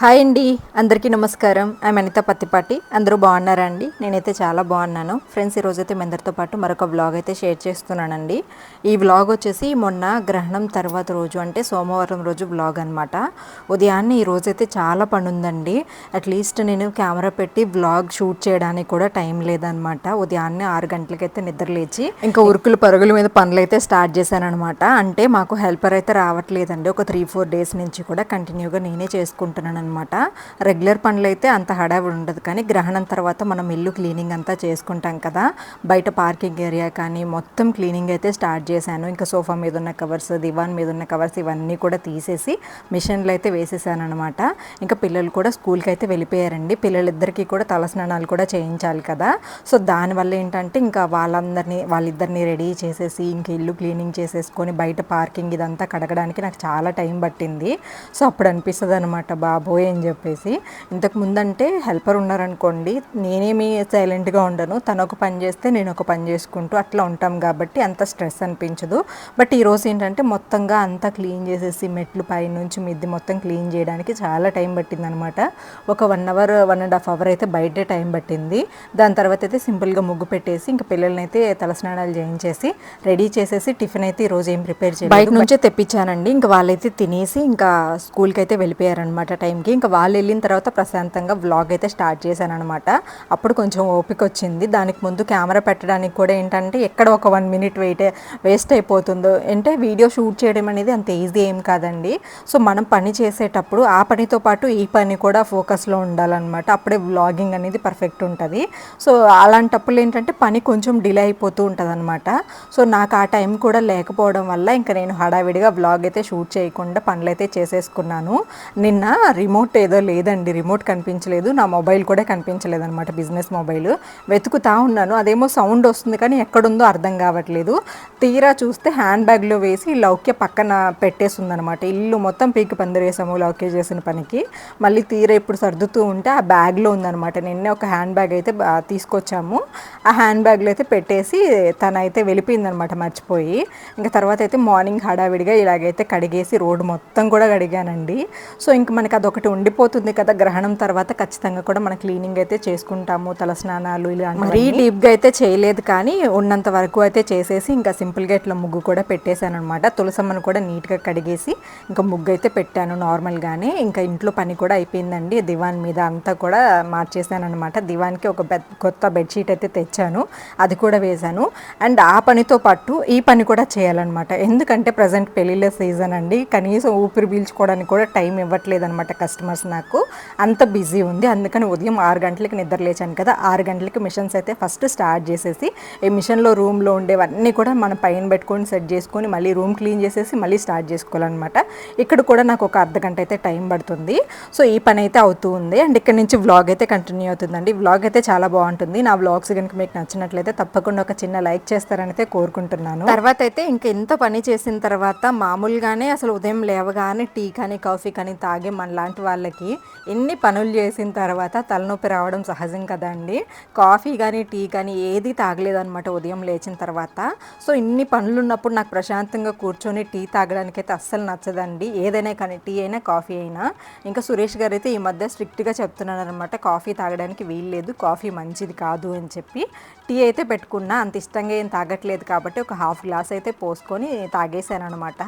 Hi అండి అందరికీ నమస్కారం. ఐ అనిత పత్తిపాటి. అందరూ బాగున్నారా అండి? నేనైతే చాలా బాగున్నాను. ఫ్రెండ్స్ ఈరోజైతే మీ అందరితో పాటు మరొక వ్లాగ్ అయితే షేర్ చేస్తున్నానండి. ఈ వ్లాగ్ వచ్చేసి మొన్న గ్రహణం తర్వాత రోజు అంటే సోమవారం రోజు వ్లాగ్ అనమాట ఉదయాన్నే ఈ రోజైతే చాలా పని ఉందండి అట్లీస్ట్ నేను కెమెరా పెట్టి వ్లాగ్ షూట్ చేయడానికి కూడా టైం లేదనమాట ఉదయాన్నే ఆరు గంటలకైతే నిద్ర లేచి ఇంకా ఉరుకులు పరుగుల మీద పనులు అయితే స్టార్ట్ చేశాను అనమాట అంటే మాకు హెల్పర్ అయితే రావట్లేదండి. ఒక త్రీ ఫోర్ డేస్ నుంచి కూడా కంటిన్యూగా నేనే చేసుకుంటున్నాను అనమాట రెగ్యులర్ పనులు అయితే అంత హడావిడి ఉండదు కానీ గ్రహణం తర్వాత మనం ఇల్లు క్లీనింగ్ అంతా చేసుకుంటాం కదా. బయట పార్కింగ్ ఏరియా కానీ మొత్తం క్లీనింగ్ అయితే స్టార్ట్ చేశాను. ఇంకా సోఫా మీద ఉన్న కవర్స్ దివాన్ మీద ఉన్న కవర్స్ ఇవన్నీ కూడా తీసేసి మిషన్లు అయితే వేసేసాను అనమాట ఇంకా పిల్లలు కూడా స్కూల్కి అయితే వెళ్ళిపోయారండి. పిల్లలిద్దరికీ కూడా తలస్నానాలు కూడా చేయించాలి కదా. సో దానివల్ల ఏంటంటే ఇంకా వాళ్ళందరినీ వాళ్ళిద్దరిని రెడీ చేసేసి ఇంక ఇల్లు క్లీనింగ్ చేసేసుకొని బయట పార్కింగ్ ఇదంతా కడగడానికి నాకు చాలా టైం పట్టింది. సో అప్పుడు అనిపిస్తుంది అనమాట బాబోయ్ అని చెప్పేసి. ఇంతకు ముందంటే హెల్పర్ ఉన్నారనుకోండి నేనేమి సైలెంట్గా ఉండను. తను ఒక పని చేస్తే నేను ఒక పని చేసుకుంటూ అట్లా ఉంటాం కాబట్టి అంత స్ట్రెస్ అనిపించదు. బట్ ఈరోజు ఏంటంటే మొత్తంగా అంతా క్లీన్ చేసేసి మెట్లు పైనుంచి మిద్ది మొత్తం క్లీన్ చేయడానికి చాలా టైం పట్టిందనమాట. ఒక one hour one and half hour అయితే బయటే టైం పట్టింది. దాని తర్వాత అయితే సింపుల్గా ముగ్గు పెట్టేసి ఇంకా పిల్లల్ని అయితే తలస్నానాలు చేయించేసి రెడీ చేసేసి టిఫిన్ అయితే ఈ రోజు ఏం ప్రిపేర్ చేయాలి బయట నుంచే తెప్పించానండి. ఇంకా వాళ్ళైతే తినేసి ఇంకా స్కూల్కి అయితే వెళ్ళిపోయారనమాట టైంకి. ఇంకా వాళ్ళు వెళ్ళిన తర్వాత ప్రశాంతంగా వ్లాగ్ అయితే స్టార్ట్ చేశాను అనమాట అప్పుడు కొంచెం ఓపిక వచ్చింది. దానికి ముందు కెమెరా పెట్టడానికి కూడా ఏంటంటే ఎక్కడ ఒక వన్ మినిట్ వెయిట్ వేస్ట్ అయిపోతుందో అంటే వీడియో షూట్ చేయడం అనేది అంత ఈజీ ఏం కాదండి. సో మనం పని చేసేటప్పుడు ఆ పనితో పాటు ఈ పని కూడా ఫోకస్లో ఉండాలన్నమాట. అప్పుడే వ్లాగింగ్ అనేది పర్ఫెక్ట్ ఉంటుంది. సో అలాంటప్పుడు ఏంటంటే పని కొంచెం డిలే అయిపోతూ ఉంటుంది అనమాట సో నాకు ఆ టైం కూడా లేకపోవడం వల్ల ఇంకా నేను హడావిడిగా వ్లాగ్ అయితే షూట్ చేయకుండా పనులు అయితే చేసేసుకున్నాను. నిన్న రిమోట్ రిమోట్ ఏదో లేదండి. రిమోట్ కనిపించలేదు. నా మొబైల్ కూడా కనిపించలేదు అనమాట బిజినెస్ మొబైల్. వెతుకుతా ఉన్నాను. అదేమో సౌండ్ వస్తుంది కానీ ఎక్కడుందో అర్థం కావట్లేదు. తీరా చూస్తే హ్యాండ్ బ్యాగ్లో వేసి లౌక్య పక్కన పెట్టేసిందనమాట ఇల్లు మొత్తం పీకి పందిరేసాము లౌక్య చేసిన పనికి. మళ్ళీ తీరా ఇప్పుడు సర్దుతూ ఉంటే ఆ బ్యాగ్లో ఉందనమాట నిన్నే ఒక హ్యాండ్ బ్యాగ్ అయితే తీసుకొచ్చాము. ఆ హ్యాండ్ బ్యాగ్లో అయితే పెట్టేసి తనైతే వెళ్ళిపోయిందనమాట మర్చిపోయి. ఇంకా తర్వాత అయితే మార్నింగ్ హడావిడిగా ఇలాగైతే కడిగేసి రోడ్డు మొత్తం కూడా కడిగానండి. సో ఇంక మనకి ఒకటి ఉండిపోతుంది కదా గ్రహణం తర్వాత ఖచ్చితంగా కూడా మన క్లీనింగ్ అయితే చేసుకుంటాము తలస్నానాలు ఇలా మరీ డీప్గా అయితే చేయలేదు కానీ ఉన్నంత వరకు అయితే చేసేసి ఇంకా సింపుల్గా ఇట్లా ముగ్గు కూడా పెట్టేశాను అనమాట తులసమ్మను కూడా నీట్గా కడిగేసి ఇంకా ముగ్గు అయితే పెట్టాను నార్మల్గానే. ఇంకా ఇంట్లో పని కూడా అయిపోయిందండి. దివాన్ మీద అంతా కూడా మార్చేసాను అనమాట దివాన్కి ఒక కొత్త బెడ్షీట్ అయితే తెచ్చాను. అది కూడా వేశాను. అండ్ ఆ పనితో పాటు ఈ పని కూడా చేయాలన్నమాట. ఎందుకంటే ప్రజెంట్ పెళ్ళిళ్ళ సీజన్ అండి. కనీసం ఊపిరి పీల్చుకోవడానికి కూడా టైం ఇవ్వట్లేదు అనమాట కస్టమర్స్ నాకు అంత బిజీ ఉంది. అందుకని ఉదయం ఆరు గంటలకి నిద్ర లేచాను కదా ఆరు గంటలకి మిషన్స్ అయితే ఫస్ట్ స్టార్ట్ చేసేసి ఈ మిషన్లో రూమ్లో ఉండేవన్నీ కూడా మనం పైన పెట్టుకొని సెట్ చేసుకొని మళ్ళీ రూమ్ క్లీన్ చేసేసి మళ్ళీ స్టార్ట్ చేసుకోవాలన్నమాట. ఇక్కడ కూడా నాకు ఒక అర్ధ గంట అయితే టైం పడుతుంది. సో ఈ పని అయితే అవుతూ ఉంది. అండ్ ఇక్కడ నుంచి వ్లాగ్ అయితే కంటిన్యూ అవుతుందండి. వ్లాగ్ అయితే చాలా బాగుంటుంది. నా వ్లాగ్స్ కనుక మీకు నచ్చినట్లయితే తప్పకుండా ఒక చిన్న లైక్ చేస్తారని అయితే కోరుకుంటున్నాను. తర్వాత అయితే ఇంకా ఎంత పని చేసిన తర్వాత మామూలుగానే అసలు ఉదయం లేవగానే టీ కానీ కాఫీ కానీ తాగే మన లాంటి వాళ్ళకి ఎన్ని పనులు చేసిన తర్వాత తలనొప్పి రావడం సహజం కదండి. కాఫీ కానీ టీ కానీ ఏది తాగలేదనమాట ఉదయం లేచిన తర్వాత. సో ఇన్ని పనులు ఉన్నప్పుడు నాకు ప్రశాంతంగా కూర్చొని టీ తాగడానికి అయితే అస్సలు నచ్చదండి. ఏదైనా కానీ టీ అయినా కాఫీ అయినా. ఇంకా సురేష్ గారు అయితే ఈ మధ్య స్ట్రిక్ట్గా చెప్తున్నారనమాట కాఫీ తాగడానికి వీల్లేదు కాఫీ మంచిది కాదు అని చెప్పి. టీ అయితే పెట్టుకున్నా అంత ఇష్టంగా ఏం తాగట్లేదు కాబట్టి ఒక హాఫ్ గ్లాస్ అయితే పోసుకొని తాగేశాను అనమాట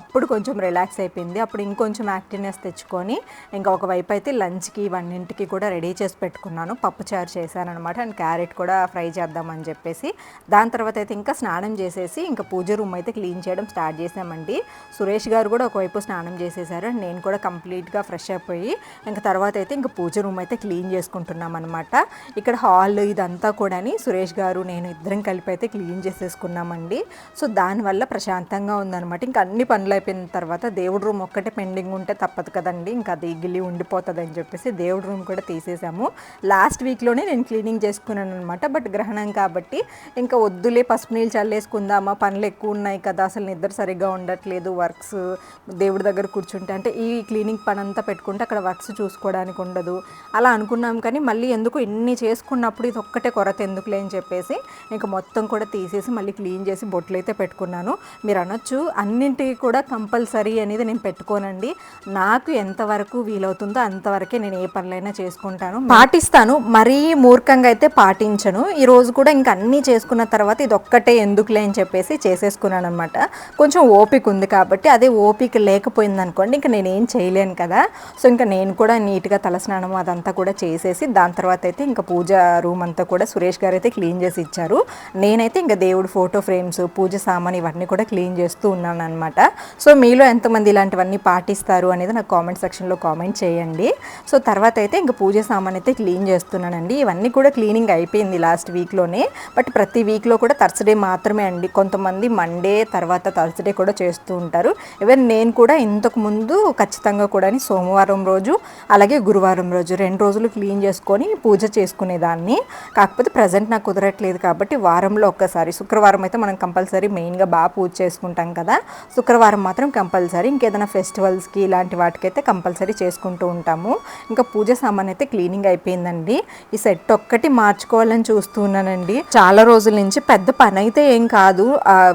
అప్పుడు కొంచెం రిలాక్స్ అయిపోయింది. అప్పుడు ఇంకొంచెం యాక్టివ్నెస్ తెచ్చుకొని ఇంకా ఒకవైపు అయితే లంచ్కి ఇవన్నింటికి కూడా రెడీ చేసి పెట్టుకున్నాను. పప్పు చారు చేశాను అనమాట అండ్ క్యారెట్ కూడా ఫ్రై చేద్దామని చెప్పేసి. దాని తర్వాత అయితే ఇంకా స్నానం చేసేసి ఇంకా పూజ రూమ్ అయితే క్లీన్ చేయడం స్టార్ట్ చేసామండి సురేష్ గారు కూడా ఒకవైపు స్నానం చేసేసారు అండ్ నేను కూడా కంప్లీట్గా ఫ్రెష్ అయిపోయి ఇంకా తర్వాత అయితే ఇంకా పూజ రూమ్ అయితే క్లీన్ చేసుకుంటున్నాం అనమాట ఇక్కడ హాల్ ఇదంతా కూడాని సురేష్ గారు నేను ఇద్దరం కలిపి అయితే క్లీన్ చేసేసుకున్నామండి. సో దానివల్ల ప్రశాంతంగా ఉందన్నమాట. ఇంకా అన్ని పనులు అయిపోయిన తర్వాత దేవుడి రూమ్ ఒక్కటే పెండింగ్ ఉంటే తప్పదు కదండి. ఇంకా అది గిల్లి ఉండిపోతుంది అని చెప్పేసి దేవుడి రూమ్ కూడా తీసేసాము. లాస్ట్ వీక్లోనే నేను క్లీనింగ్ చేసుకున్నాను అనమాట బట్ గ్రహణం కాబట్టి ఇంకా వద్దులే పసుపు నీళ్ళు చల్లేసుకుందామా? పనులు ఎక్కువ ఉన్నాయి కదా అసలు నిద్ర సరిగ్గా ఉండట్లేదు వర్క్స్ దేవుడి దగ్గర కూర్చుంటే. అంటే ఈ క్లీనింగ్ పని అంతా పెట్టుకుంటే అక్కడ వర్క్స్ చూసుకోవడానికి ఉండదు. అలా అనుకున్నాం కానీ మళ్ళీ ఎందుకు ఇన్ని చేసుకున్నప్పుడు ఇది ఒక్కటే కొరత ఎందుకులే అని చెప్పేసి ఇంకా మొత్తం కూడా తీసేసి మళ్ళీ క్లీన్ చేసి బొట్లు అయితే పెట్టుకున్నాను. మీరు అనొచ్చు అన్నింటికి కూడా కంపల్సరీ అనేది నేను పెట్టుకోనండి. నాకు ఎంతవరకు వీలవుతుందో అంతవరకే నేను ఏ పనులైనా చేసుకుంటాను. పాటిస్తాను మరీ మూర్ఖంగా అయితే పాటించను. ఈరోజు కూడా ఇంకా అన్నీ చేసుకున్న తర్వాత ఇది ఒక్కటే ఎందుకులే అని చెప్పేసి చేసేసుకున్నాను అనమాట కొంచెం ఓపిక ఉంది కాబట్టి అదే ఓపిక లేకపోయింది అనుకోండి ఇంకా నేను ఏం చేయలేను కదా. సో ఇంకా నేను కూడా నీట్గా తలస్నానం అదంతా కూడా చేసేసి దాని తర్వాత అయితే ఇంకా పూజ రూమ్ అంతా కూడా సురేష్ గారు అయితే క్లీన్ క్లీన్ చేసి ఇచ్చారు. నేనైతే ఇంకా దేవుడు ఫోటో ఫ్రేమ్స్ పూజ సామాన్ ఇవన్నీ కూడా క్లీన్ చేస్తూ ఉన్నాను అనమాట సో మీలో ఎంతమంది ఇలాంటివన్నీ పాటిస్తారు అనేది నాకు కామెంట్ సెక్షన్లో కామెంట్ చేయండి. సో తర్వాత అయితే ఇంకా పూజ సామాన్ అయితే క్లీన్ చేస్తున్నానండి. ఇవన్నీ కూడా క్లీనింగ్ అయిపోయింది లాస్ట్ వీక్లోనే. బట్ ప్రతి వీక్లో కూడా థర్స్డే మాత్రమే అండి. కొంతమంది మండే తర్వాత థర్స్డే కూడా చేస్తూ ఉంటారు. ఈవెన్ నేను కూడా ఇంతకు ముందు ఖచ్చితంగా కూడా సోమవారం రోజు అలాగే గురువారం రోజు రెండు రోజులు క్లీన్ చేసుకొని పూజ చేసుకునేదాన్ని. కాకపోతే ప్రజెంట్ నాకు కుదరట్లేదు కాబట్టి వారంలో ఒక్కసారి. శుక్రవారం అయితే మనం కంపల్సరీ మెయిన్గా బాగా పూజ చేసుకుంటాం కదా. శుక్రవారం మాత్రం కంపల్సరీ ఇంకేదైనా ఫెస్టివల్స్కి ఇలాంటి వాటికైతే కంపల్సరీ చేసుకుంటూ ఉంటాము. ఇంకా పూజ సామాన్ అయితే క్లీనింగ్ అయిపోయిందండి. ఈ సెట్ ఒక్కటి మార్చుకోవాలని చూస్తున్నానండి. చాలా రోజుల నుంచి పెద్ద పని అయితే ఏం కాదు.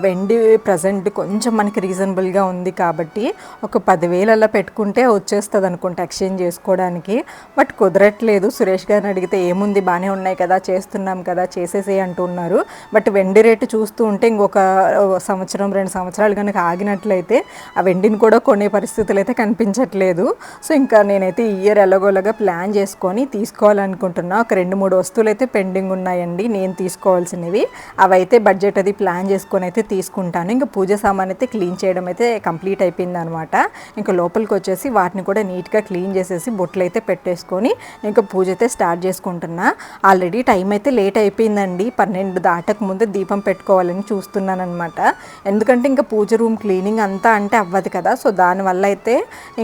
వెండి ప్రజెంట్ కొంచెం మనకి రీజనబుల్గా ఉంది కాబట్టి ఒక పదివేలు పెట్టుకుంటే వచ్చేస్తుంది అనుకుంటా ఎక్స్చేంజ్ చేసుకోవడానికి. బట్ కుదరట్లేదు. సురేష్ గారిని అడిగితే ఏముంది? బాగానే ఉన్నాయి కదా చేస్తున్నాం కదా చేసేసే అంటున్నారు. బట్ వెండి రేటు చూస్తూ ఉంటే ఇంకొక సంవత్సరం రెండు సంవత్సరాలు కనుక ఆగినట్లయితే ఆ వెండిని కూడా కొనే పరిస్థితులు అయితే కనిపించట్లేదు. సో ఇంకా నేనైతే ఈ ఇయర్ ఎలాగోలాగా ప్లాన్ చేసుకొని తీసుకోవాలనుకుంటున్నా. ఒక రెండు మూడు వస్తువులు అయితే పెండింగ్ ఉన్నాయండి. నేను తీసుకోవాల్సినవి. అవైతే బడ్జెట్ అది ప్లాన్ చేసుకొని అయితే తీసుకుంటాను. ఇంకా పూజ సామాన్ అయితే క్లీన్ చేయడం అయితే కంప్లీట్ అయిపోయింది అనమాట ఇంకా లోపలికి వచ్చేసి వాటిని కూడా నీట్గా క్లీన్ చేసేసి బొట్లు అయితే పెట్టేసుకొని ఇంకా పూజ అయితే స్టార్ట్ చేసుకుంటున్నా. ఆల్రెడీ టైం అయితే లేట్ అయిపోయింది. అయిపోయిందండి. పన్నెండు దాటక ముందు దీపం పెట్టుకోవాలని చూస్తున్నాను అనమాట ఎందుకంటే ఇంకా పూజ రూమ్ క్లీనింగ్ అంతా అంటే అవ్వదు కదా. సో దానివల్ల అయితే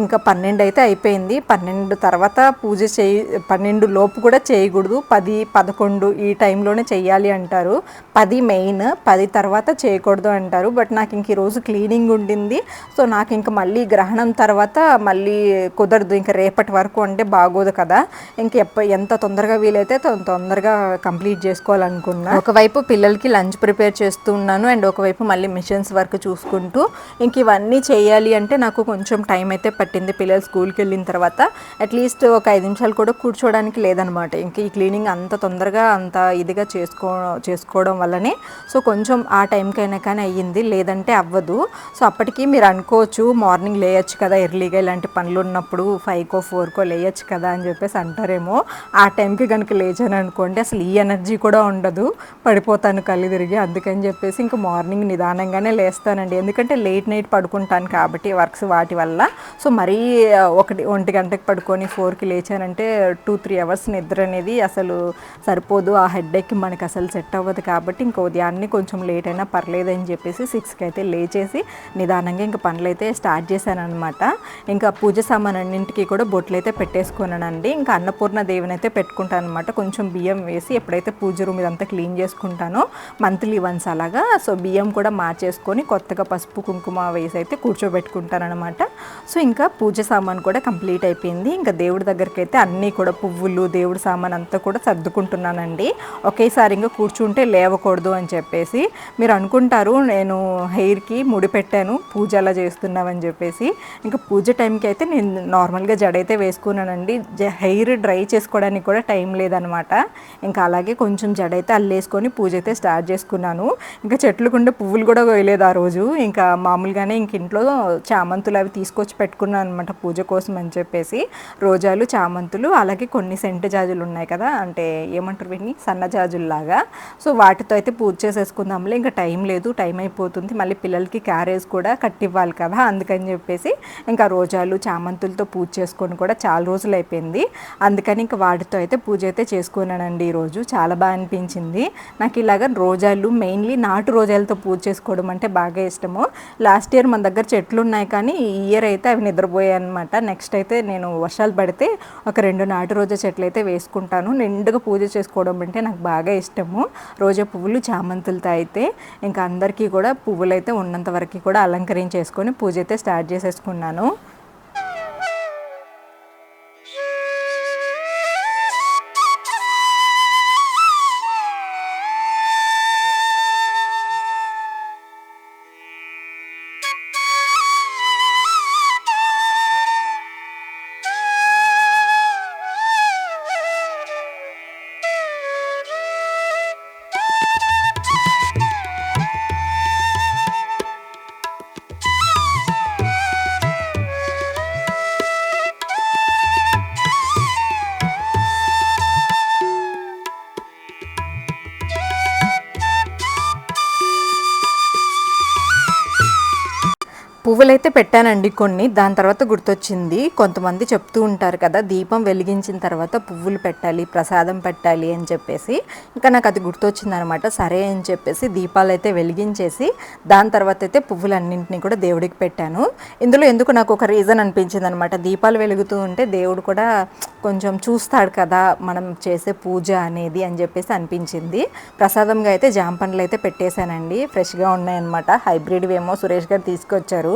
ఇంకా పన్నెండు అయితే అయిపోయింది. పన్నెండు తర్వాత పూజ చేయి పన్నెండు లోపు కూడా చేయకూడదు. పది పదకొండు ఈ టైంలోనే చేయాలి అంటారు. పది మెయిన్ పది తర్వాత చేయకూడదు అంటారు. బట్ నాకు ఇంక ఈరోజు క్లీనింగ్ ఉండింది. సో నాకు ఇంకా మళ్ళీ గ్రహణం తర్వాత మళ్ళీ కుదరదు. ఇంకా రేపటి వరకు అంటే బాగోదు కదా. ఇంక ఎప్ప ఎంత తొందరగా వీలైతే తొందరగా కంప్లీట్ చేసుకోవాలి. చేసుకోవాలనుకున్నా ఒకవైపు పిల్లలకి లంచ్ ప్రిపేర్ చేస్తూ ఉన్నాను అండ్ ఒకవైపు మళ్ళీ మిషన్స్ వర్క్ చూసుకుంటూ. ఇంక ఇవన్నీ చేయాలి అంటే నాకు కొంచెం టైం అయితే పట్టింది పిల్లలు స్కూల్కి వెళ్ళిన తర్వాత. అట్లీస్ట్ ఒక ఐదు నిమిషాలు కూడా కూర్చోవడానికి లేదనమాట. ఇంక ఈ క్లీనింగ్ అంత తొందరగా అంత ఇదిగా చేసుకో చేసుకోవడం వల్లనే. సో కొంచెం ఆ టైంకైనా కానీ అయ్యింది. లేదంటే అవ్వదు. సో అప్పటికి మీరు అనుకోవచ్చు మార్నింగ్ లేయచ్చు కదా ఎర్లీగా ఇలాంటి పనులు ఉన్నప్పుడు ఫైవ్కో ఫోర్కో లేయచ్చు కదా అని చెప్పేసి అంటారేమో. ఆ టైంకి కనుక లేచాను అనుకోండి అసలు ఈ ఎనర్జీ కూడా ఉండదు. పడిపోతాను కళ్ళు తిరిగి అందుకని చెప్పేసి ఇంకా మార్నింగ్ నిదానంగానే లేస్తానండి. ఎందుకంటే లేట్ నైట్ పడుకుంటాను కాబట్టి వర్క్స్ వాటి వల్ల. సో మరీ ఒకటి ఒంటి గంటకి పడుకొని ఫోర్కి లేచానంటే టూ త్రీ అవర్స్ నిద్ర అనేది అసలు సరిపోదు. ఆ హెడ్ఏక్కి మనకి అసలు సెట్ అవ్వదు కాబట్టి ఇంకా ఉదయాన్నే కొంచెం లేట్ అయినా పర్లేదు అని చెప్పేసి సిక్స్కి అయితే లేచేసి నిదానంగా ఇంకా పనులు అయితే స్టార్ట్ చేశాను అనమాట ఇంకా పూజ సామాన్ అన్నింటికి కూడా బొట్లు అయితే పెట్టేసుకున్నానండి. ఇంకా అన్నపూర్ణ దేవుని అయితే పెట్టుకుంటాను అనమాట కొంచెం బియ్యం వేసి ఎప్పుడైతే పూజ రూమ్ ఇదంతా క్లీన్ చేసుకుంటాను. మంత్లీ వన్స్ అలాగా. సో బియ్యం కూడా మార్చేసుకొని కొత్తగా పసుపు కుంకుమ వేసి అయితే కూర్చోబెట్టుకుంటానమాట అనమాట సో ఇంకా పూజ సామాన్ కూడా కంప్లీట్ అయిపోయింది. ఇంకా దేవుడి దగ్గరికి అయితే అన్నీ కూడా పువ్వులు దేవుడి సామాన్ అంతా కూడా సర్దుకుంటున్నానండి. ఒకేసారి ఇంకా కూర్చుంటే లేవకూడదు అని చెప్పేసి మీరు అనుకుంటారు నేను హెయిర్కి ముడి పెట్టాను పూజ అలా చేస్తున్నామని చెప్పేసి. ఇంకా పూజ టైంకి అయితే నేను నార్మల్గా జడైతే వేసుకున్నానండి. జ- హెయిర్ డ్రై చేసుకోవడానికి కూడా టైం లేదనమాట ఇంకా అలాగే కొంచెం జడైతే అల్లేసుకొని పూజ అయితే స్టార్ట్ చేసుకున్నాను. ఇంకా చెట్లుకుండే పువ్వులు కూడా వేయలేదు ఆ రోజు. ఇంకా మామూలుగానే ఇంక ఇంట్లో చామంతులు అవి తీసుకొచ్చి పెట్టుకున్నాను అనమాట పూజ కోసం అని చెప్పేసి. రోజాలు చామంతులు అలాగే కొన్ని సెంటు జాజులు ఉన్నాయి కదా అంటే ఏమంటారు వీటిని? సన్నజాజుల్లాగా సో వాటితో అయితే పూజ చేసేసుకుందాంలే. ఇంకా టైం లేదు టైం అయిపోతుంది. మళ్ళీ పిల్లలకి క్యారేజ్ కూడా కట్టివ్వాలి కదా అందుకని చెప్పేసి ఇంకా రోజాలు చామంతులతో పూజ చేసుకొని కూడా చాలా రోజులు అయిపోయింది. అందుకని ఇంకా వాటితో అయితే పూజ అయితే చేసుకున్నానండి ఈరోజు చాలా బాగా అనిపించింది నాకు ఇలాగ రోజాలు మెయిన్లీ నాటు రోజాలతో పూజ చేసుకోవడం అంటే బాగా ఇష్టము. లాస్ట్ ఇయర్ మన దగ్గర చెట్లు ఉన్నాయి కానీ ఈ ఇయర్ అయితే అవి నిద్రపోయాయి అనమాట నెక్స్ట్ అయితే నేను వర్షాలు పడితే ఒక రెండు నాటు రోజా చెట్లు అయితే వేసుకుంటాను. నిండుగా పూజ చేసుకోవడం అంటే నాకు బాగా ఇష్టము. రోజా పువ్వులు చామంతులతో అయితే ఇంకా అందరికీ కూడా పువ్వులు అయితే ఉన్నంత వరకు కూడా అలంకరించేసుకొని పూజ అయితే స్టార్ట్ చేసేసుకున్నాను. పువ్వులైతే పెట్టానండి కొన్ని. దాని తర్వాత గుర్తొచ్చింది. కొంతమంది చెప్తూ ఉంటారు కదా దీపం వెలిగించిన తర్వాత పువ్వులు పెట్టాలి ప్రసాదం పెట్టాలి అని చెప్పేసి. ఇంకా నాకు అది గుర్తొచ్చింది అనమాట సరే అని చెప్పేసి దీపాలు అయితే వెలిగించేసి దాని తర్వాత అయితే పువ్వులన్నింటినీ కూడా దేవుడికి పెట్టాను. ఇందులో ఎందుకు నాకు ఒక రీజన్ అనిపించింది అనమాట దీపాలు వెలుగుతూ ఉంటే దేవుడు కూడా కొంచెం చూస్తాడు కదా మనం చేసే పూజ అనేది అని చెప్పేసి అనిపించింది. ప్రసాదంగా అయితే జాంపండ్లు అయితే పెట్టేశానండి. ఫ్రెష్గా ఉన్నాయన్నమాట. హైబ్రిడ్ ఏమో సురేష్ గారు తీసుకొచ్చారు.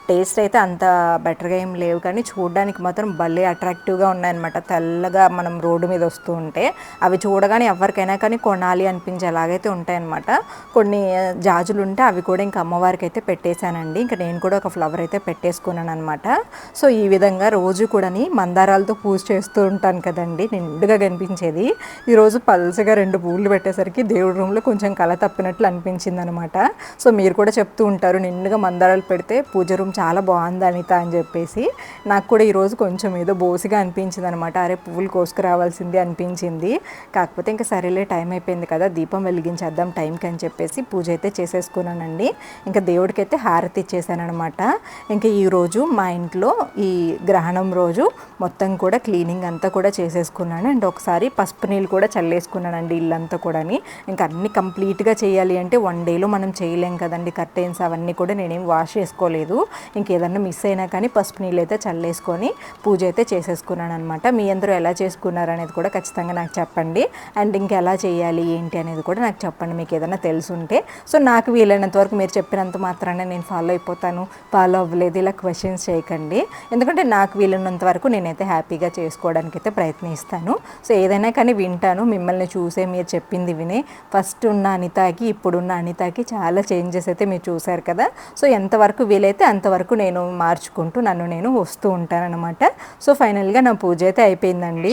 టేస్ట్ అయితే అంత బెటర్గా ఏం లేవు. కానీ చూడడానికి మాత్రం భలే అట్రాక్టివ్గా ఉన్నాయన్నమాట. తెల్లగా మనం రోడ్డు మీద వస్తూ ఉంటే అవి చూడగానే ఎవరికైనా కానీ కొనాలి అనిపించే అలాగైతే ఉంటాయన్నమాట. కొన్ని జాజులు ఉంటే అవి కూడా ఇంకా అమ్మవారికి అయితే పెట్టేశానండి. ఇంకా నేను కూడా ఒక ఫ్లవర్ అయితే పెట్టేసుకున్నాను అనమాట సో ఈ విధంగా రోజు కూడాని మందారాలతో పూజ చేస్తూ ఉంటాను కదండి. నిండుగా కనిపించేది. ఈరోజు పల్చగా రెండు పూలు పెట్టేసరికి దేవుడి రూమ్లో కొంచెం కళ తప్పినట్లు అనిపించింది అనమాట సో మీరు కూడా చెప్తూ ఉంటారు నిండుగా మందారాలు పెడితే పూజ రూమ్ చాలా బాగుంది అనిత అని చెప్పేసి. నాకు కూడా ఈరోజు కొంచెం ఏదో బోసిగా అనిపించింది అనమాట అరే పువ్వులు కోసుకురావాల్సింది అనిపించింది. కాకపోతే ఇంకా సరేలే టైం అయిపోయింది కదా దీపం వెలిగించేద్దాం టైంకి అని చెప్పేసి పూజ అయితే చేసేసుకున్నానండి. ఇంకా దేవుడికైతే హారతి ఇచ్చేసానమాట ఇంకా ఈరోజు మా ఇంట్లో ఈ గ్రహణం రోజు మొత్తం కూడా క్లీనింగ్ అంతా కూడా చేసేసుకున్నాను. అండ్ ఒకసారి పసుపు నీళ్ళు కూడా చల్లేసుకున్నానండి ఇల్లంతా కూడాని. ఇంకా అన్ని కంప్లీట్గా చేయాలి అంటే వన్ డేలో మనం చేయలేం కదండి. కర్టెన్స్ అవన్నీ కూడా నేనేం వాష్ చేసుకోలేదు. ఇంకేదన్నా మిస్ అయినా కానీ పసుపు నీళ్ళు అయితే చల్లేసుకొని పూజ అయితే చేసేసుకున్నాను అనమాట మీ అందరూ ఎలా చేసుకున్నారు అనేది కూడా ఖచ్చితంగా నాకు చెప్పండి. అండ్ ఇంకెలా చేయాలి ఏంటి అనేది కూడా నాకు చెప్పండి. మీకు ఏదైనా తెలుసుంటే. సో నాకు వీలైనంత వరకు మీరు చెప్పినంత మాత్రానే నేను ఫాలో అయిపోతాను. ఫాలో అవ్వలేదు ఇలా క్వశ్చన్స్ చేయకండి. ఎందుకంటే నాకు వీలైనంత వరకు నేనైతే హ్యాపీగా చేసుకోవడానికి అయితే ప్రయత్నిస్తాను. సో ఏదైనా కానీ వింటాను. మిమ్మల్ని చూసే మీరు చెప్పింది వినే. ఫస్ట్ ఉన్న అనితాకి ఇప్పుడున్న అనితాకి చాలా చేంజెస్ అయితే మీరు చూసారు కదా. సో ఎంతవరకు వీలైతే అంత అంతవరకు నేను మార్చుకుంటూ నన్ను నేను వస్తూ ఉంటానన్నమాట. సో ఫైనల్గా నా పూజ అయితే అయిపోయిందండి.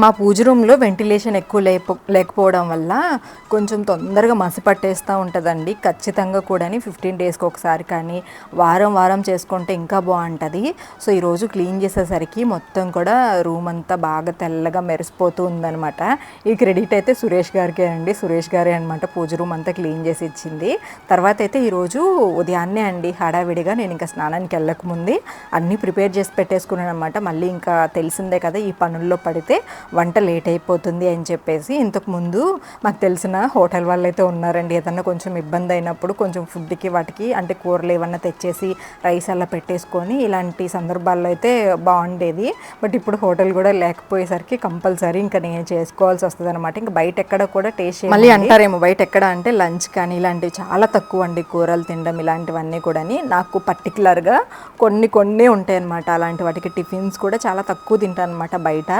మా పూజ రూమ్లో వెంటిలేషన్ ఎక్కువ లేపో లేకపోవడం వల్ల కొంచెం తొందరగా మసి పట్టేస్తూ ఉంటుందండి. ఖచ్చితంగా కూడా ఫిఫ్టీన్ డేస్కి ఒకసారి కానీ వారం వారం చేసుకుంటే ఇంకా బాగుంటుంది. సో ఈరోజు క్లీన్ చేసేసరికి మొత్తం కూడా రూమ్ అంతా బాగా తెల్లగా మెరిసిపోతూ ఉందనమాట ఈ క్రెడిట్ అయితే సురేష్ గారికే అండి. సురేష్ గారే అనమాట పూజ రూమ్ అంతా క్లీన్ చేసి ఇచ్చింది. తర్వాత అయితే ఈరోజు ఉదయాన్నే అండి హడావిడిగా నేను ఇంకా స్నానానికి వెళ్ళకముందే అన్నీ ప్రిపేర్ చేసి పెట్టేసుకున్నాను అనమాట మళ్ళీ ఇంకా తెలిసిందే కదా ఈ పనుల్లో పడితే వంట లేట్ అయిపోతుంది అని చెప్పేసి ఇంతకుముందు మాకు తెలిసిన హోటల్ వాళ్ళు అయితే ఉన్నారండి. ఏదన్నా కొంచెం ఇబ్బంది అయినప్పుడు కొంచెం ఫుడ్కి వాటికి అంటే కూరలు ఏమన్నా తెచ్చేసి రైస్ అలా పెట్టేసుకొని ఇలాంటి సందర్భాల్లో అయితే బాగుండేది. బట్ ఇప్పుడు హోటల్ కూడా లేకపోయేసరికి కంపల్సరీ ఇంకా నేను చేసుకోవాల్సి వస్తుంది అనమాట ఇంకా బయట ఎక్కడ కూడా టేస్ట్ మళ్ళీ అంటారేమో బయట ఎక్కడ అంటే లంచ్ కానీ ఇలాంటివి చాలా తక్కువ అండి. కూరలు తినడం ఇలాంటివన్నీ కూడా నాకు పర్టికులర్గా కొన్ని కొన్ని ఉంటాయి అనమాట అలాంటి వాటికి టిఫిన్స్ కూడా చాలా తక్కువ తింటాను అనమాట బయట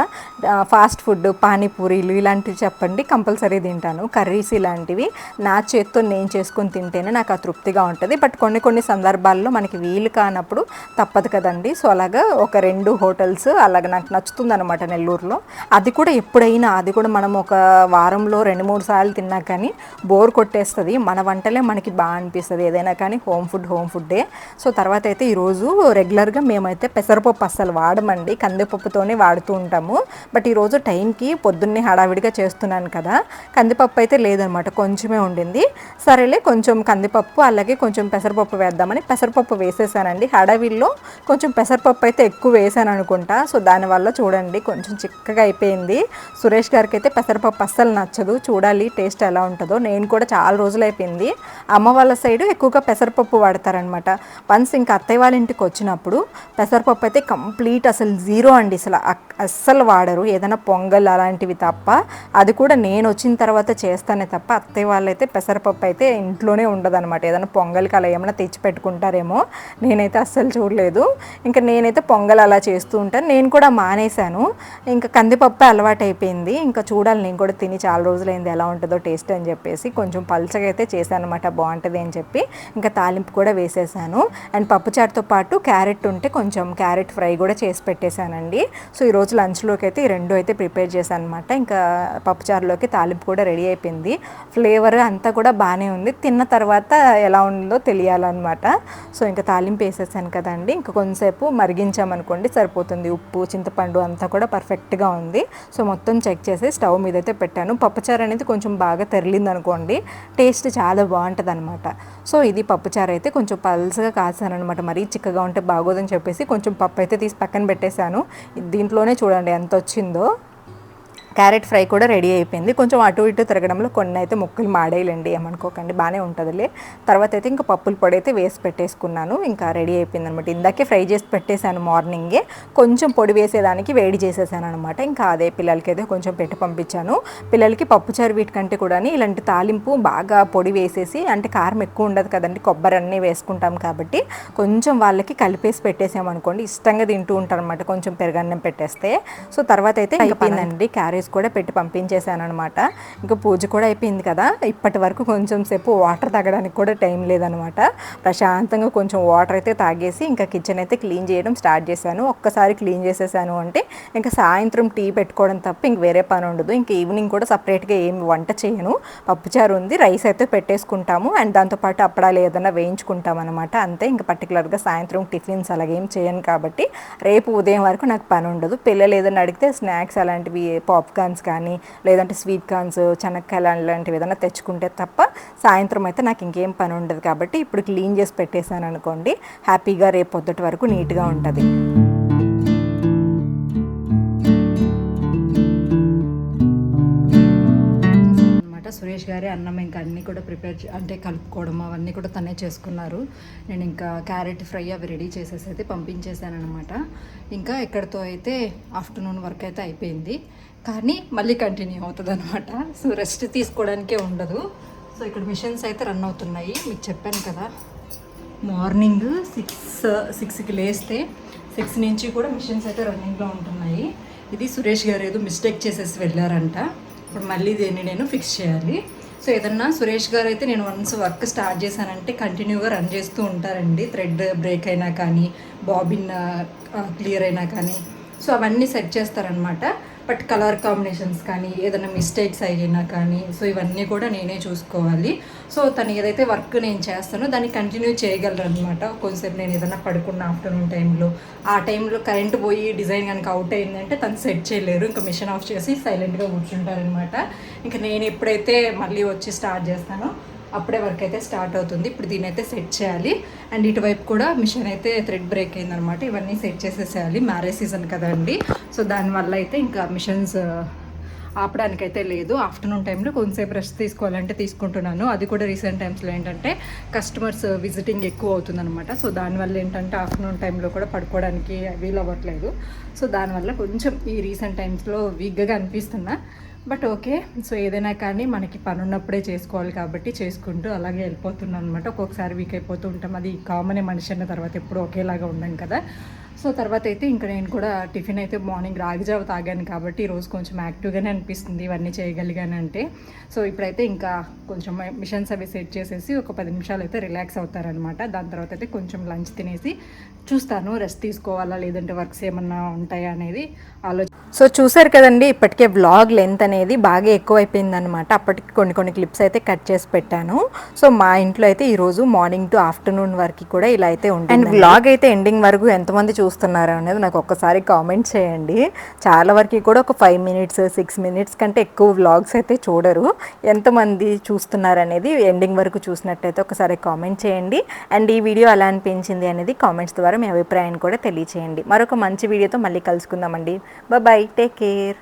ఫాస్ట్ ఫుడ్ పానీపూరీలు ఇలాంటివి చెప్పండి. కంపల్సరీ తింటాను. కర్రీస్ ఇలాంటివి నా చేత్తో నేను చేసుకొని తింటేనే నాకు ఆ తృప్తిగా ఉంటుంది. బట్ కొన్ని కొన్ని సందర్భాల్లో మనకి వీలు కానప్పుడు తప్పదు కదండి. సో అలాగా ఒక రెండు హోటల్స్ అలాగ నాకు నచ్చుతుంది అనమాట నెల్లూరులో. అది కూడా ఎప్పుడైనా అది కూడా మనం ఒక వారంలో రెండు మూడు సార్లు తిన్నా కానీ బోర్ కొట్టేస్తుంది. మన వంటలే మనకి బాగా అనిపిస్తుంది. ఏదైనా కానీ హోమ్ ఫుడ్ హోమ్ ఫుడ్డే. సో తర్వాత అయితే ఈరోజు రెగ్యులర్గా మేమైతే పెసరపప్పు అస్సలు వాడమండి. కందిపప్పుతోనే వాడుతూ ఉంటాము. బట్ ఈరోజు టైంకి పొద్దున్నే హడావిడిగా చేస్తున్నాను కదా కందిపప్పు అయితే లేదనమాట కొంచెమే ఉండింది. సరేలే కొంచెం కందిపప్పు అలాగే కొంచెం పెసరపప్పు వేద్దామని పెసరపప్పు వేసేసానండి. హడావిల్లో కొంచెం పెసరపప్పు అయితే ఎక్కువ వేసాను అనుకుంటా. సో దానివల్ల చూడండి కొంచెం చిక్కగా అయిపోయింది. సురేష్ గారికి అయితే పెసరపప్పు అస్సలు నచ్చదు. చూడాలి టేస్ట్ ఎలా ఉంటుందో. నేను కూడా చాలా రోజులు అయిపోయింది. అమ్మ వాళ్ళ సైడ్ ఎక్కువగా పెసరపప్పు వాడతారనమాట. వన్స్ ఇంకా అత్తయ్య వాళ్ళ ఇంటికి వచ్చినప్పుడు పెసరపప్పు అయితే కంప్లీట్ అసలు జీరో అండి. అసలు అస్సలు వాడరు. ఏదైనా పొంగల్ అలాంటివి తప్ప అది కూడా నేను వచ్చిన తర్వాత చేస్తానే తప్ప అత్తయ్య వాళ్ళైతే పెసరపప్పు అయితే ఇంట్లోనే ఉండదన్నమాట. ఏదైనా పొంగల్కి అలా ఏమైనా తెచ్చి పెట్టుకుంటారేమో నేనైతే అస్సలు చూడలేదు. ఇంకా నేనైతే పొంగల్ అలా చేస్తూ ఉంటాను. నేను కూడా మానేశాను. ఇంకా కందిపప్పు అలవాటు అయిపోయింది ఇంకా చూడాలి నేను కూడా తిని చాలా రోజులైంది ఎలా ఉంటుందో టేస్ట్ అని చెప్పేసి కొంచెం పల్చగా అయితే చేశాను అనమాట బాగుంటుంది అని చెప్పి. ఇంకా తాలింపు కూడా వేసేసాను. అండ్ పప్పుచారుతో పాటు క్యారెట్ ఉంటే కొంచెం క్యారెట్ ఫ్రై కూడా చేసి పెట్టేశానండి. సో ఈరోజు లంచ్లోకి అయితే ఈ రెండు అయితే ప్రిపేర్ చేశాను అనమాట ఇంకా పప్పుచారులోకి తాలింపు కూడా రెడీ అయిపోయింది. ఫ్లేవర్ అంతా కూడా బాగానే ఉంది. తిన్న తర్వాత ఎలా ఉందో తెలియాలన్నమాట. సో ఇంకా తాలింపు వేసేసాను కదండి. ఇంకా కొంతసేపు మరిగించామనుకోండి సరిపోతుంది. ఉప్పు చింతపండు అంతా కూడా పర్ఫెక్ట్గా ఉంది. సో మొత్తం చెక్ చేసి స్టవ్ మీద అయితే పెట్టాను. పప్పుచారు అనేది కొంచెం బాగా తెరలింది అనుకోండి టేస్ట్ చాలా బాగుంటుంది అనమాట సో ఇది పప్పుచారు అయితే కొంచెం పల్సగా కాసాను అనమాట మరీ చిక్కగా ఉంటే బాగోదని చెప్పేసి కొంచెం పప్పు అయితే తీసి పక్కన పెట్టేశాను. దీంట్లోనే చూడండి ఎంత వచ్చిందో. క్యారెట్ ఫ్రై కూడా రెడీ అయిపోయింది. కొంచెం అటు ఇటు తిరగడంలో కొన్ని అయితే ముక్కలు మాడేయలేండి ఏమనుకోకండి బాగానే ఉంటుందిలే. తర్వాత అయితే ఇంకా పప్పుల పొడి అయితే వేసి పెట్టేసుకున్నాను ఇంకా రెడీ అయిపోయింది అనమాట ఇందాకే ఫ్రై చేసి పెట్టేశాను మార్నింగే కొంచెం పొడి వేసేదానికి వేడి చేసేసాను అనమాట. ఇంకా అదే పిల్లలకి అయితే కొంచెం పెట్టి పంపించాను. పిల్లలకి పప్పుచారు వీటికంటే కూడా ఇలాంటి తాలింపు బాగా పొడి వేసేసి అంటే కారం ఎక్కువ ఉండదు కదండి కొబ్బరి అన్నీ వేసుకుంటాం కాబట్టి కొంచెం వాళ్ళకి కలిపేసి పెట్టేసామనుకోండి ఇష్టంగా తింటూ ఉంటారు అనమాట కొంచెం పెరగన్నం పెట్టేస్తే. సో తర్వాత అయితే అయిపోయిందండి క్యారెట్ కూడా పెట్టి పంపించేశాను అనమాట ఇంకా పూజ కూడా అయిపోయింది కదా. ఇప్పటి వరకు కొంచెం సేపు వాటర్ తాగడానికి కూడా టైం లేదనమాట ప్రశాంతంగా కొంచెం వాటర్ అయితే తాగేసి ఇంకా కిచెన్ అయితే క్లీన్ చేయడం స్టార్ట్ చేశాను. ఒక్కసారి క్లీన్ చేసేసాను అంటే ఇంకా సాయంత్రం టీ పెట్టుకోవడం తప్ప ఇంక వేరే పని ఉండదు. ఇంకా ఈవినింగ్ కూడా సపరేట్గా ఏమి వంట చేయను. పప్పుచారు ఉంది రైస్ అయితే పెట్టేసుకుంటాము. అండ్ దాంతోపాటు అప్పడాలు ఏదైనా వేయించుకుంటాం అనమాట అంతే ఇంకా పర్టికులర్గా సాయంత్రం టిఫిన్స్ అలాగేం చేయను కాబట్టి రేపు ఉదయం వరకు నాకు పని ఉండదు. పిల్లలు ఏదైనా అడిగితే స్నాక్స్ అలాంటివి పాప్ పాప్కార్న్స్ కానీ లేదంటే స్వీట్ కార్న్స్ చెనక్కాయలు అలాంటివి ఏదైనా తెచ్చుకుంటే తప్ప సాయంత్రం అయితే నాకు ఇంకేం పని ఉండదు. కాబట్టి ఇప్పుడు క్లీన్ చేసి పెట్టేశాను అనుకోండి హ్యాపీగా రేపు పొద్దుటి వరకు నీట్గా ఉంటుంది. అనమాట సురేష్ గారి అన్నం ఇంకా అన్నీ కూడా ప్రిపేర్ అంటే కలుపుకోవడం అవన్నీ కూడా తనే చేసుకున్నారు. నేను ఇంకా క్యారెట్ ఫ్రై అవి రెడీ చేసేసి అయితే పంపించేశానమాట అనమాట ఇంకా ఇక్కడితో అయితే ఆఫ్టర్నూన్ వర్క్ అయితే అయిపోయింది. కానీ మళ్ళీ కంటిన్యూ అవుతుంది అనమాట సో రెస్ట్ తీసుకోవడానికే ఉండదు. సో ఇక్కడ మిషన్స్ అయితే రన్ అవుతున్నాయి. మీకు చెప్పాను కదా మార్నింగ్ సిక్స్ సిక్స్కి లేస్తే సిక్స్ నుంచి కూడా మిషన్స్ అయితే రన్నింగ్లో ఉంటున్నాయి. ఇది సురేష్ గారు ఏదో మిస్టేక్ చేసేసి వెళ్ళారంట. ఇప్పుడు మళ్ళీ దీన్ని నేను ఫిక్స్ చేయాలి. సో ఏదన్నా సురేష్ గారు అయితే నేను వన్స్ వర్క్ స్టార్ట్ చేశానంటే కంటిన్యూగా రన్ చేస్తూ ఉంటారండి. థ్రెడ్ బ్రేక్ అయినా కానీ బాబిన్ క్లియర్ uh, అయినా కానీ. సో అవన్నీ సెట్ చేస్తారనమాట బట్ కలర్ కాంబినేషన్స్ కానీ ఏదైనా మిస్టేక్స్ అయినా కానీ సో ఇవన్నీ కూడా నేనే చూసుకోవాలి. సో తను ఏదైతే వర్క్ నేను చేస్తానో దాన్ని కంటిన్యూ చేయగలరు అనమాట కొంచెంసేపు నేను ఏదైనా పడుకున్న ఆఫ్టర్నూన్ టైంలో ఆ టైంలో కరెంట్ పోయి డిజైన్ కనుక అవుట్ అయిందంటే తను సెట్ చేయలేరు. ఇంకా మిషన్ ఆఫ్ చేసి సైలెంట్గా కూర్చుంటారనమాట ఇంకా నేను ఎప్పుడైతే మళ్ళీ వచ్చి స్టార్ట్ చేస్తానో అప్పుడే వర్క్ అయితే స్టార్ట్ అవుతుంది. ఇప్పుడు దీని అయితే సెట్ చేయాలి. అండ్ ఇటువైపు కూడా మిషన్ అయితే థ్రెడ్ బ్రేక్ అయిందనమాట ఇవన్నీ సెట్ చేసేసేయాలి. మ్యారేజ్ సీజన్ కదండి సో దానివల్ల అయితే ఇంకా మిషన్స్ ఆపడానికైతే లేదు. ఆఫ్టర్నూన్ టైంలో కొంతసేపు రెస్ట్ తీసుకోవాలంటే తీసుకుంటున్నాను. అది కూడా రీసెంట్ టైమ్స్లో ఏంటంటే కస్టమర్స్ విజిటింగ్ ఎక్కువ అవుతుందన్నమాట. సో దానివల్ల ఏంటంటే ఆఫ్టర్నూన్ టైంలో కూడా పడుకోవడానికి వీలు అవ్వట్లేదు సో దానివల్ల కొంచెం ఈ రీసెంట్ టైమ్స్లో వీక్గా అనిపిస్తున్నా. బట్ ఓకే సో ఏదైనా కానీ మనకి పని ఉన్నప్పుడే చేసుకోవాలి కాబట్టి చేసుకుంటూ అలాగే వెళ్ళిపోతున్నాను అనమాట ఒక్కొక్కసారి వీక్ అయిపోతూ ఉంటాం. అది కామనే మనిషి అన్న తర్వాత ఎప్పుడు ఒకేలాగా ఉండం కదా. సో తర్వాత అయితే ఇంకా నేను కూడా టిఫిన్ అయితే మార్నింగ్ రాగిజావ తాగాను కాబట్టి ఈరోజు కొంచెం యాక్టివ్గానే అనిపిస్తుంది ఇవన్నీ చేయగలిగానంటే. సో ఇప్పుడైతే ఇంకా కొంచెం మిషన్స్ అవి సెట్ చేసేసి ఒక పది నిమిషాలు అయితే రిలాక్స్ అవుతారనమాట దాని తర్వాత అయితే కొంచెం లంచ్ తినేసి చూస్తాను రెస్ట్ తీసుకోవాలా లేదంటే వర్క్స్ ఏమన్నా ఉంటాయా అనేది ఆలోచన సో చూసారు కదండి ఇప్పటికే వ్లాగ్ లెంత్ అనేది బాగా ఎక్కువైపోయింది అనమాట అప్పటికి కొన్ని కొన్ని క్లిప్స్ అయితే కట్ చేసి పెట్టాను. సో మా ఇంట్లో అయితే ఈరోజు మార్నింగ్ టు ఆఫ్టర్నూన్ వరకు కూడా ఇలా అయితే ఉంటుంది అండ్ వ్లాగ్ అయితే ఎండింగ్ వరకు ఎంతమంది చూస్తున్నారు అనేది నాకు ఒక్కసారి కామెంట్ చేయండి. చాలా వరకు కూడా ఒక ఫైవ్ మినిట్స్ సిక్స్ మినిట్స్ కంటే ఎక్కువ వ్లాగ్స్ అయితే చూడరు. ఎంతమంది చూస్తున్నారు అనేది ఎండింగ్ వరకు చూసినట్టయితే ఒకసారి కామెంట్ చేయండి. అండ్ ఈ వీడియో ఎలా అనిపించింది అనేది కామెంట్స్ ద్వారా మీ అభిప్రాయాన్ని కూడా తెలియచేయండి. మరొక మంచి వీడియోతో మళ్ళీ కలుసుకుందామండి. Bye take care